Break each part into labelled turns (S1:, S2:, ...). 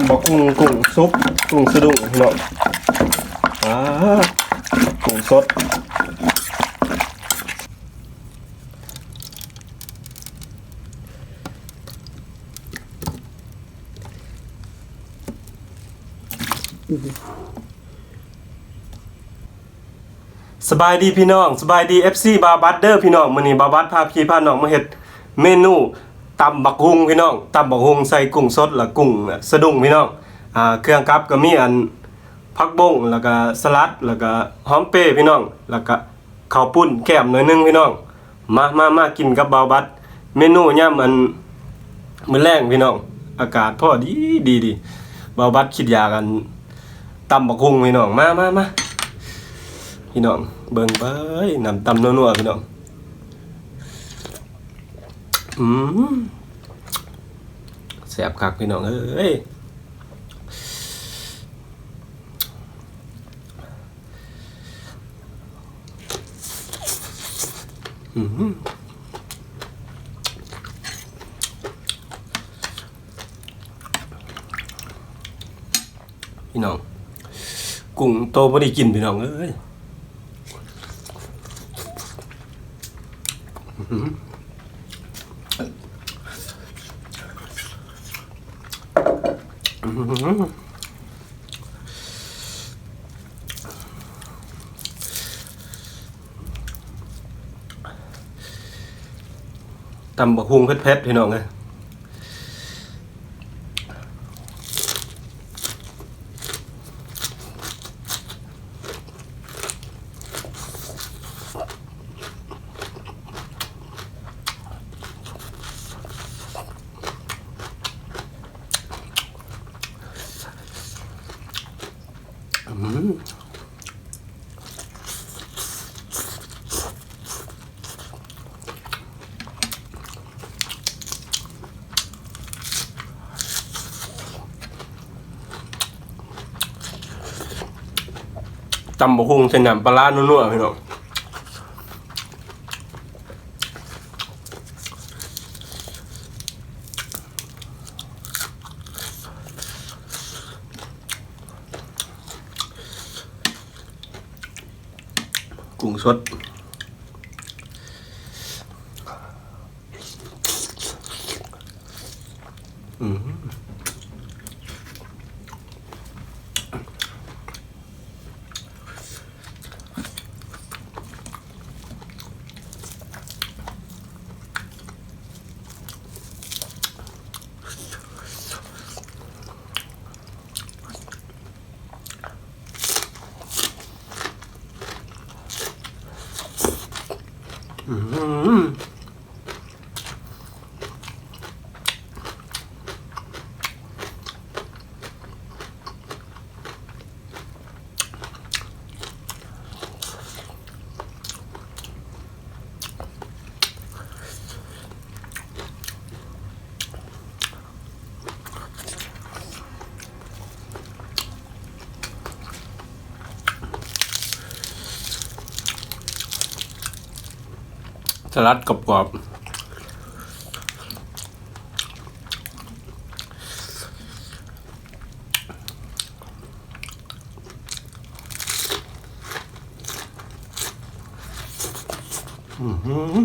S1: ำบักกุ้งกุ้งซุปกุ้งสะดุ้งพี่น้ออ่ากุ้งสดสบายดีพี่น้องสบายดี FC บาบัตเดอร์พี่น้องมื้อนี้บาบัตพาพี่พาน้องมาเฮ็ดเมนู ตำบักฮุงพี่น้องตำบักฮุงใส่กุ้งสดและกุ้งสะดุ้งพี่น้องอ่าเครื่องกับก็มีอันผักบงแล้วก็สลัดแล้วก็หอมเปรย์พี่น้อง แล้วก็ข้าวปุ้นแก้มหน่อยหนึงพี่น้อง มามามากินกับเบาบัตเมนูย่ำอันมื้อแรงพี่น้อง อากาศพอดีดีดีเบาบัตคิดอยากันตำบักฮุงพี่น้องมามามาพี่น้องเบิ่งไปน้ำตำนัวๆพี่น้อง อืมแสบคักพี่น้องเอ้ยอืมพี่น้องกุ้งโตบ่ได้กินพี่น้องเอ้ย ตำบักฮุงเผ็ดๆพี่น้องเลย ตำบักฮุงใส่น้ำปลาร้านัวๆพี่น้อง สดอืม อืม สลัดกรอบๆอืม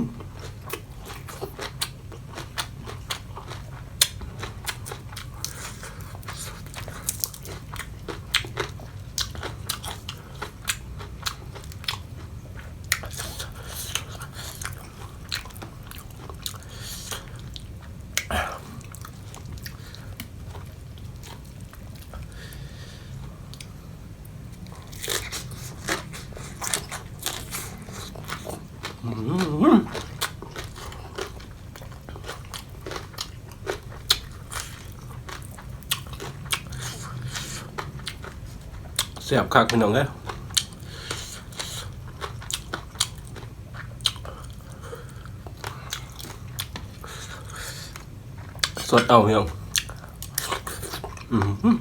S1: หือแซ่บคักพี่น้องเอ้ยสดเอาพี่น้องอือหือ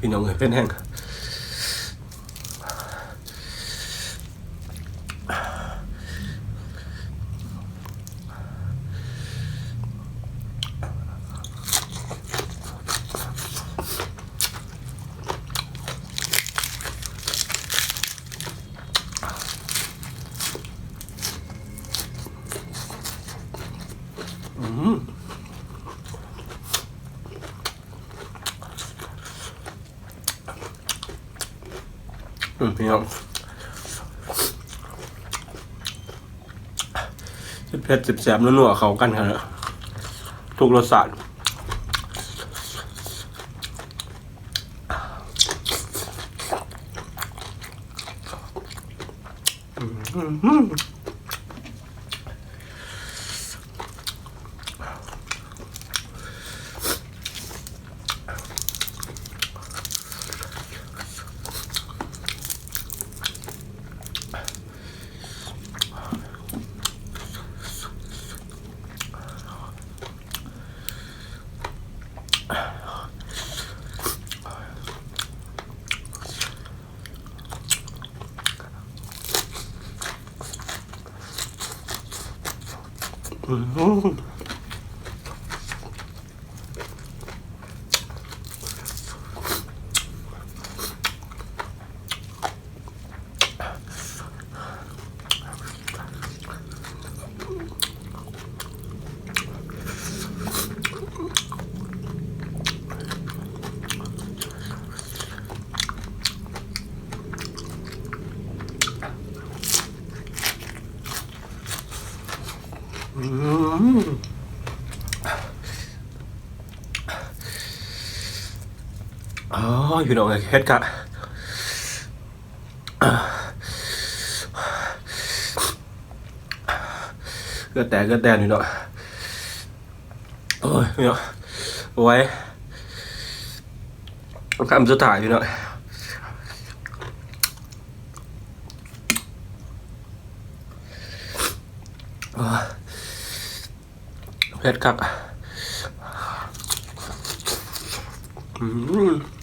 S1: พี่น้องเอ้ยเป็นแห้ง อืมพี่น้องสิบเผ็ดสิบแสบนัวๆเขากันครับทุกรสชาติอืม พี่ น้องเอ้ยเฮ็ดกะเกิดแต่เกิดแต่พี่น้องโอ้ยพี่น้องเอาไว้คำสุดท้ายพี่น้อยเผ็ดคักอืม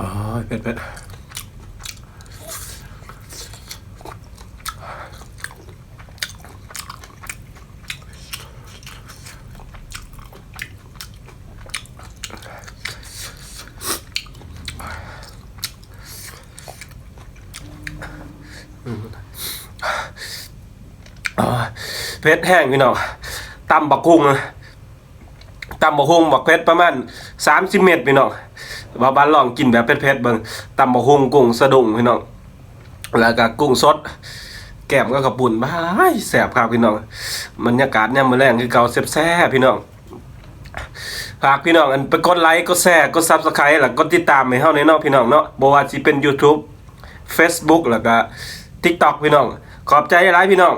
S1: อ๋อเผ็ดเผ็ดอ๋อเผ็ดแห้งพี่น้องตำบักกุ้งตำบักกุ้งบักเผ็ดประมาณสามสิบเม็ดพี่น้อง ว่าบ้านลองกินแบบเผ็ดๆเบิ่งตำบักหุ่งกุ้งสะดุ้งพี่น้องแล้วก็กุ้งสด แก้มก็กระปุ่นบ้ายแสบครับพี่น้องบรรยากาศเนี่ยมมื้อแรงคือเก่าแซ่บๆพี่น้องฝากพี่น้องอันไปกดไลค์กดแชร์กด Subscribe แล้วก็ติดตามให้เฮาในเนาะพี่น้องเนาะบ่ว่าสิเป็น YouTube Facebook แล้วก็ TikTok พี่น้อง ขอบใจหลายพี่น้อง